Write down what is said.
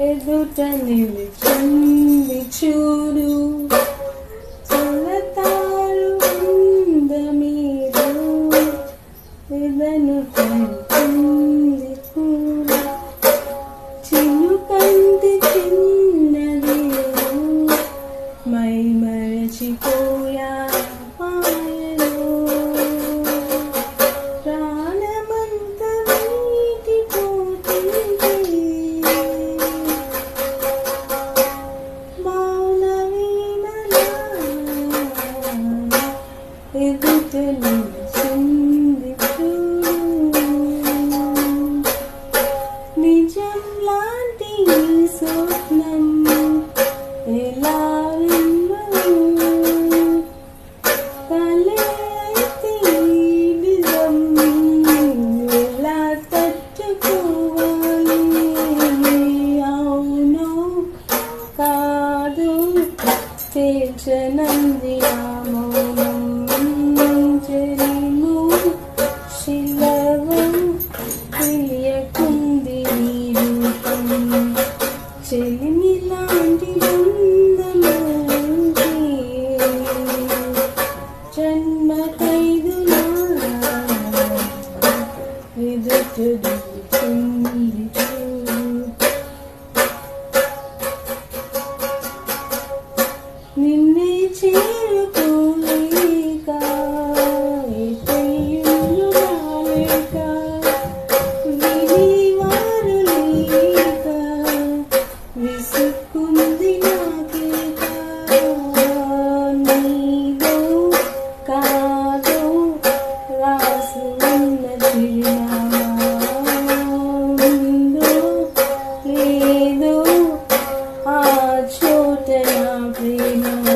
ఎదుట నిలిచింది చూడు. చల్లతారు అందమీరు ఇదను కంటుంది కూడా. చిలుకంటి చిన్నది మై మరచిపోయా ఎదుట నిలిచింది నిజం లాంటి స్వప్నం ఎలా విమ్మను? ఎదుటి దిగుతుంది te na primo